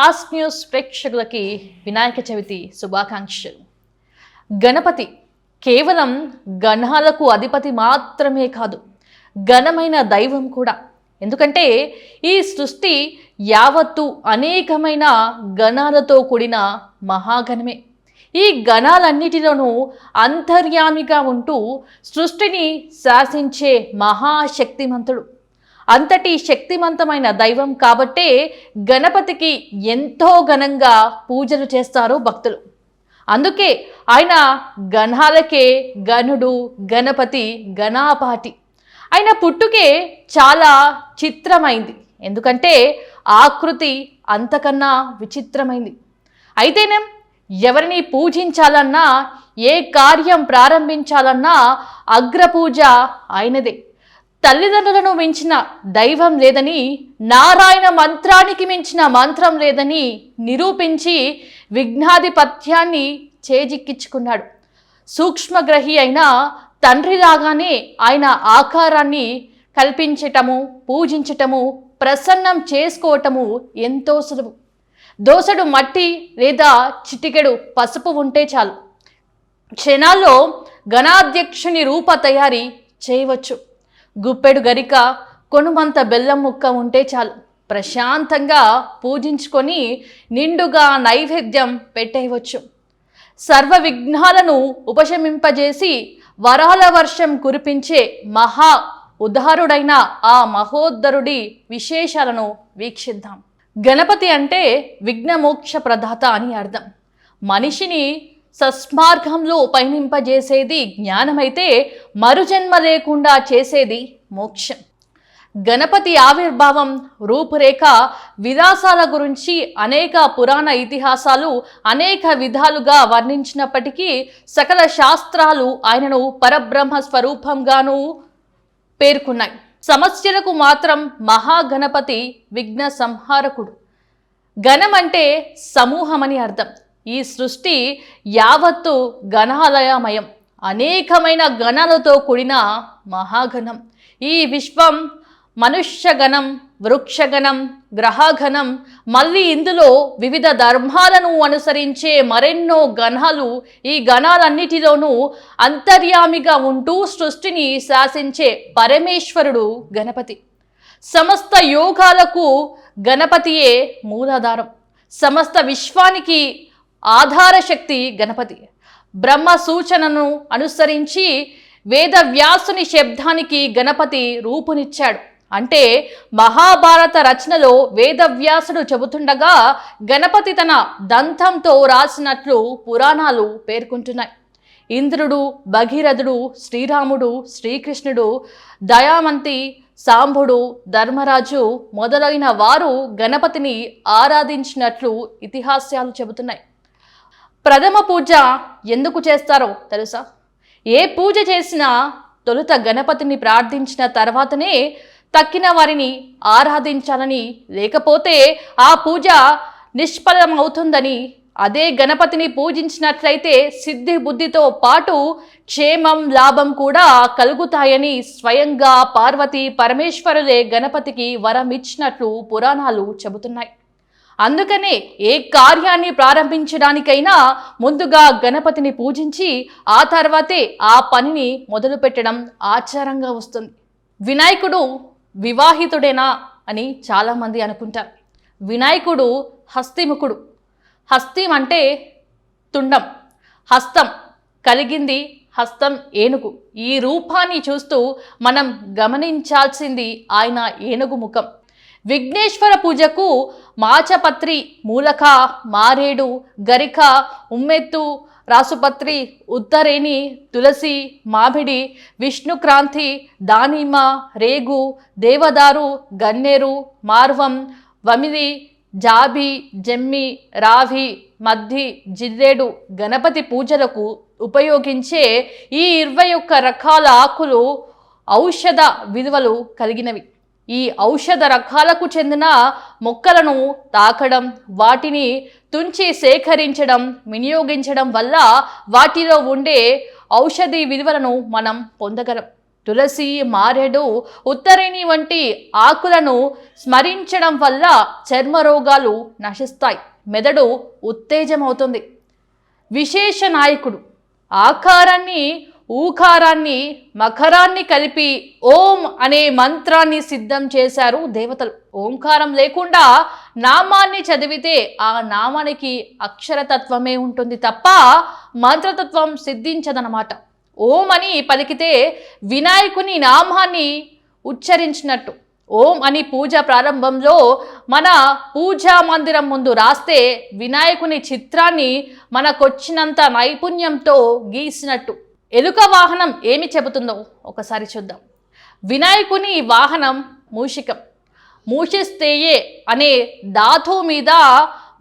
Fast news ప్రేక్షకులకి వినాయక చవితి శుభాకాంక్షలు. గణపతి కేవలం గణాలకు అధిపతి మాత్రమే కాదు ఘనమైన దైవం కూడా. ఎందుకంటే ఈ సృష్టి యావత్తు అనేకమైన గణాలతో కూడిన మహాగణమే. ఈ గణాలన్నిటిలోనూ అంతర్యామిగా ఉంటూ సృష్టిని శాసించే మహాశక్తిమంతుడు. అంతటి శక్తివంతమైన దైవం కాబట్టే గణపతికి ఎంతో ఘనంగా పూజలు చేస్తారు భక్తులు. అందుకే ఆయన గణాలకే గణుడు గణపతి గణాపాటి. ఆయన పుట్టుకే చాలా చిత్రమైంది. ఎందుకంటే ఆకృతి అంతకన్నా విచిత్రమైంది. అయితేనేం ఎవరిని పూజించాలన్నా ఏ కార్యం ప్రారంభించాలన్నా అగ్రపూజ ఆయనదే. తల్లిదండ్రులను మించిన దైవం లేదని నారాయణ మంత్రానికి మించిన మంత్రం లేదని నిరూపించి విఘ్నాధిపత్యాన్ని చేజిక్కించుకున్నాడు. సూక్ష్మగ్రహి అయిన తండ్రి రాగానే ఆయన ఆకారాన్ని కల్పించటము పూజించటము ప్రసన్నం చేసుకోవటము ఎంతో సులభం. దోసడు మట్టి లేదా చిటికెడు పసుపు ఉంటే చాలు. క్షణాల్లో గణాధ్యక్షుని రూప తయారీ చేయవచ్చు. గుప్పెడు గరిక కొనుమంత బెల్లం ముక్క ఉంటే చాలు. ప్రశాంతంగా పూజించుకొని నిండుగా నైవేద్యం పెట్టేయవచ్చు. సర్వ విఘ్నాలను ఉపశమింపజేసి వరాల వర్షం కురిపించే మహా ఉదారుడైన ఆ మహోద్ధరుడి విశేషాలను వీక్షిద్దాం. గణపతి అంటే విఘ్నమోక్ష ప్రదాత అని అర్థం. మనిషిని సస్మార్గంలో పయనింపజేసేది జ్ఞానమైతే మరుజన్మ లేకుండా చేసేది మోక్షం. గణపతి ఆవిర్భావం రూపురేఖ విలాసాల గురించి అనేక పురాణ ఇతిహాసాలు అనేక విధాలుగా వర్ణించినప్పటికీ సకల శాస్త్రాలు ఆయనను పరబ్రహ్మ స్వరూపంగాను పేర్కొన్నాయి. సమస్యలకు మాత్రం మహాగణపతి విఘ్న సంహారకుడు గణం అంటే సమూహమని అర్థం. ఈ సృష్టి యావత్తు గణాలయమయం అనేకమైన గణాలతో కూడిన మహాగణం ఈ విశ్వం మనుష్యగణం వృక్షగణం గ్రహగణం మళ్ళీ ఇందులో వివిధ ధర్మాలను అనుసరించే మరెన్నో గణాలు ఈ గణాలన్నిటిలోనూ అంతర్యామిగా ఉంటూ సృష్టిని శాసించే పరమేశ్వరుడు గణపతి. సమస్త యోగాలకు గణపతియే మూలాధారం. సమస్త విశ్వానికి ఆధార శక్తి గణపతి. బ్రహ్మ సూచనను అనుసరించి వేదవ్యాసుని శబ్దానికి గణపతి రూపునిచ్చాడు. అంటే మహాభారత రచనలో వేదవ్యాసుడు చెబుతుండగా గణపతి తన దంతంతో రాసినట్లు పురాణాలు పేర్కొంటున్నాయి. ఇంద్రుడు భగీరథుడు శ్రీరాముడు శ్రీకృష్ణుడు దయామంతి సాంబుడు ధర్మరాజు మొదలైన వారు గణపతిని ఆరాధించినట్లు ఇతిహాసాలు చెబుతున్నాయి. ప్రథమ పూజ ఎందుకు చేస్తారో తెలుసా? ఏ పూజ చేసినా తొలుత గణపతిని ప్రార్థించిన తర్వాతనే తక్కిన వారిని ఆరాధించాలని లేకపోతే ఆ పూజ నిష్ఫలమవుతుందని అదే గణపతిని పూజించినట్లయితే సిద్ధి బుద్ధితో పాటు క్షేమం లాభం కూడా కలుగుతాయని స్వయంగా పార్వతి పరమేశ్వరులే గణపతికి వరం ఇచ్చినట్లు పురాణాలు చెబుతున్నాయి. అందుకనే ఏ కార్యాన్ని ప్రారంభించడానికైనా ముందుగా గణపతిని పూజించి ఆ తర్వాతే ఆ పనిని మొదలుపెట్టడం ఆచారంగా వస్తుంది. వినాయకుడు వివాహితుడేనా అని చాలామంది అనుకుంటారు. వినాయకుడు హస్తిముఖుడు. హస్తిం అంటే తుండం. హస్తం కలిగింది హస్తం ఏనుగు. ఈ రూపాన్ని చూస్తూ మనం గమనించాల్సింది ఆయన ఏనుగు ముఖం. విఘ్నేశ్వర పూజకు మాచపత్రి మూలక మారేడు గరిక ఉమ్మెత్తు రాసుపత్రి ఉత్తరేణి తులసి మామిడి విష్ణుక్రాంతి దానిమ్మ రేగు దేవదారు గన్నేరు మార్వం వమిది జాబి జమ్మి రావి మద్ది జిల్లేడు గణపతి పూజలకు ఉపయోగించే ఈ ఇరవై ఒక్క రకాల ఆకులు ఔషధ విలువలు కలిగినవి. ఈ ఔషధ రకాలకు చెందిన మొక్కలను తాకడం వాటిని తుంచి సేకరించడం వినియోగించడం వల్ల వాటిలో ఉండే ఔషధి విలువలను మనం పొందగలం. తులసి మారేడు ఉత్తరిణి వంటి ఆకులను స్మరించడం వల్ల చర్మ రోగాలు నశిస్తాయి. మెదడు ఉత్తేజమవుతుంది. విశేష నాయకుడు. ఆకారాన్ని ఊకారాన్ని మకరాన్ని కలిపి ఓం అనే మంత్రాన్ని సిద్ధం చేశారు దేవతలు. ఓంకారం లేకుండా నామాన్ని చదివితే ఆ నామానికి అక్షరతత్వమే ఉంటుంది తప్ప మంత్రతత్వం సిద్ధించదనమాట ఓం అని పలికితే వినాయకుని నామాన్ని ఉచ్చరించినట్టు. ఓం అని పూజ ప్రారంభంలో మన పూజా మందిరం ముందు రాస్తే వినాయకుని చిత్రాన్ని మనకొచ్చినంత నైపుణ్యంతో గీసినట్టు. ఎలుక వాహనం ఏమి చెబుతుందో ఒకసారి చూద్దాం. వినాయకుని వాహనం మూషికం. మూషిస్తేయే అనే ధాతు మీద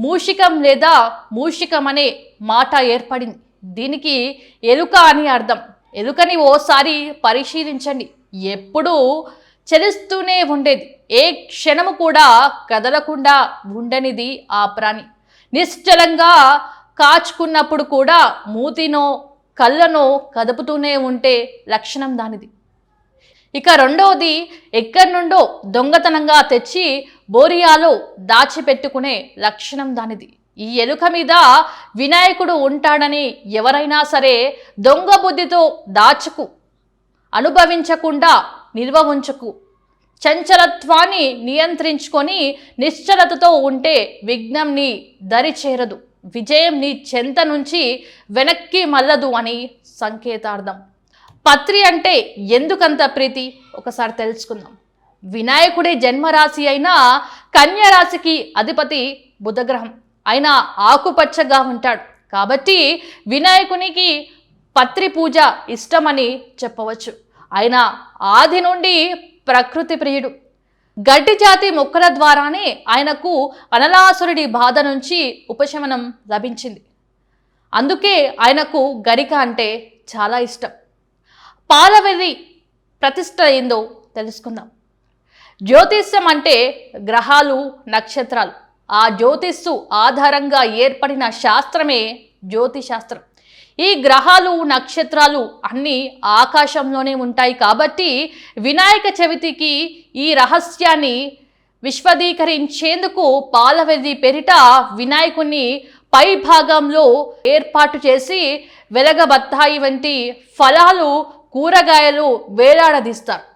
మూషికం లేదా మూషికం అనే మాట ఏర్పడింది. దీనికి ఎలుక అని అర్థం. ఎలుకని ఓసారి పరిశీలించండి. ఎప్పుడూ చలిస్తూనే ఉండేది. ఏ క్షణము కూడా కదలకుండా ఉండనిది ఆ ప్రాణి. నిశ్చలంగా కాచుకున్నప్పుడు కూడా మూతినో కళ్ళను కదుపుతూనే ఉంటే లక్షణం దానిది. ఇక రెండవది ఎక్కడి నుండో దొంగతనంగా తెచ్చి బోరియాలో దాచిపెట్టుకునే లక్షణం దానిది. ఈ ఎలుక మీద వినాయకుడు ఉంటాడని ఎవరైనా సరే దొంగ బుద్ధితో దాచుకు అనుభవించకుండా నిల్వ ఉంచుకు చంచలత్వాన్ని నియంత్రించుకొని నిశ్చలతతో ఉంటే విఘ్నంని దరిచేరదు. దరి చేరదు విజయం నీ చెంత నుంచి వెనక్కి మల్లదు అని సంకేతార్థం. పత్రి అంటే ఎందుకంత ప్రీతి? ఒకసారి తెలుసుకుందాం. వినాయకుడి జన్మరాశి అయిన కన్యరాశికి అధిపతి బుధగ్రహం. ఆయన ఆకుపచ్చగా ఉంటాడు. కాబట్టి వినాయకునికి పత్రి పూజ ఇష్టమని చెప్పవచ్చు. ఆయన ఆది నుండి ప్రకృతి ప్రియుడు. గడ్డి జాతి మొక్కల ద్వారానే ఆయనకు అనలాసురుడి బాధ నుంచి ఉపశమనం లభించింది. అందుకే ఆయనకు గరిక అంటే చాలా ఇష్టం. పాలవెది ప్రతిష్ట ఏందో తెలుసుకుందాం. జ్యోతిష్యం అంటే గ్రహాలు నక్షత్రాలు. ఆ జ్యోతిస్సు ఆధారంగా ఏర్పడిన శాస్త్రమే జ్యోతిశాస్త్రం. ఈ గ్రహాలు నక్షత్రాలు అన్నీ ఆకాశంలోనే ఉంటాయి కాబట్టి వినాయక చవితికి ఈ రహస్యాన్ని విశ్వదీకరించేందుకు పాలవెది పెరిట వినాయకుని పై భాగంలో ఏర్పాటు చేసి వెలగబత్తాయి వంటి ఫలాలు కూరగాయలు వేలాడదీస్తారు.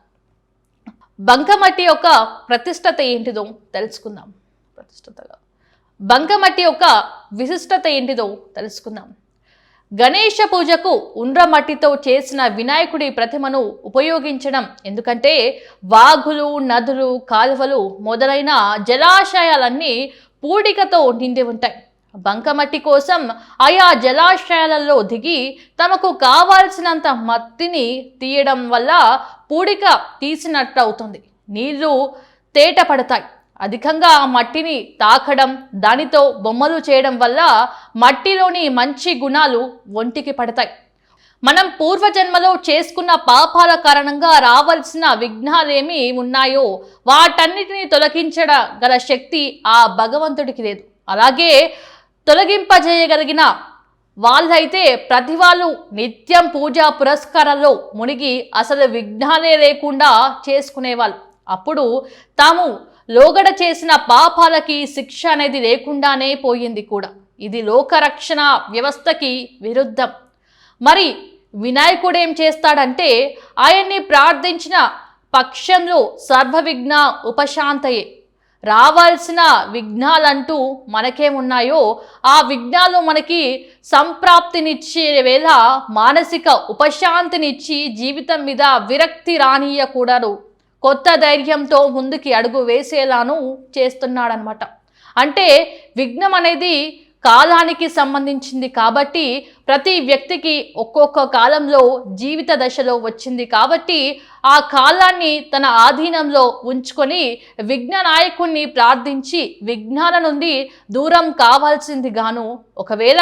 బంకమట్టి యొక్క ప్రతిష్టత ఏంటిదో తెలుసుకుందాం. ప్రతిష్టతగా. బంకమట్టి యొక్క విశిష్టత ఏంటిదో తెలుసుకుందాం. గణేష పూజకు ఉండ్రమట్టితో చేసిన వినాయకుడి ప్రతిమను ఉపయోగించడం. ఎందుకంటే వాగులు నదులు కాలువలు మొదలైన జలాశయాలన్నీ పూడికతో నిండి ఉంటాయి. బంకమట్టి కోసం ఆయా జలాశయాలలో దిగి తమకు కావాల్సినంత మట్టిని తీయడం వల్ల పూడిక తీసినట్టు అవుతుంది నీళ్ళు తేట పడతాయి అధికంగా ఆ మట్టిని తాకడం దానితో బొమ్మలు చేయడం వల్ల మట్టిలోని మంచి గుణాలు ఒంటికి పడతాయి. మనం పూర్వజన్మలో చేసుకున్న పాపాల కారణంగా రావాల్సిన విఘ్నాలేమి ఉన్నాయో వాటన్నిటిని తొలగించడ గల శక్తి ఆ భగవంతుడికి లేదు. అలాగే తొలగింపజేయగలిగిన వాళ్ళైతే ప్రతి వాళ్ళు నిత్యం పూజా పురస్కారాల్లో మునిగి అసలు విఘ్నాలే లేకుండా చేసుకునేవాళ్ళు. అప్పుడు తాము లోగడ చేసిన పాపాలకి శిక్ష అనేది లేకుండానే పోయింది కూడా. ఇది లోకరక్షణ వ్యవస్థకి విరుద్ధం. మరి వినాయకుడు ఏం చేస్తాడంటే ఆయన్ని ప్రార్థించిన పక్షంలో సర్వ విఘ్న ఉపశాంతయే. రావాల్సిన విఘ్నాలంటూ మనకేమున్నాయో ఆ విఘ్నాలు మనకి సంప్రాప్తినిచ్చే వేళ మానసిక ఉపశాంతినిచ్చి జీవితం మీద విరక్తి రానియకూడదు. కొత్త ధైర్యంతో ముందుకి అడుగు వేసేలాను చేస్తున్నాడనమాట అంటే విఘ్నం అనేది కాలానికి సంబంధించింది కాబట్టి ప్రతి వ్యక్తికి ఒక్కొక్క కాలంలో జీవిత దశలో వచ్చింది కాబట్టి ఆ కాలాన్ని తన ఆధీనంలో ఉంచుకొని విఘ్న నాయకుణ్ణి ప్రార్థించి విఘ్నాల నుండి దూరం కావాల్సింది గాను. ఒకవేళ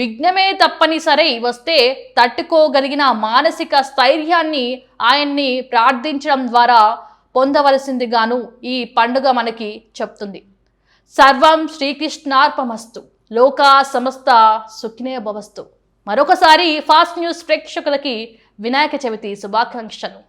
విఘ్నమే తప్పనిసరి వస్తే తట్టుకోగలిగిన మానసిక స్థైర్యాన్ని ఆయన్ని ప్రార్థించడం ద్వారా పొందవలసింది గాను ఈ పండుగ మనకి చెప్తుంది. సర్వం శ్రీకృష్ణార్పమస్తు. లోకా సమస్త సుఖినే భవస్తు. మరొకసారి ఫాస్ట్ న్యూస్ ప్రేక్షకులకి వినాయక చవితి శుభాకాంక్షలు.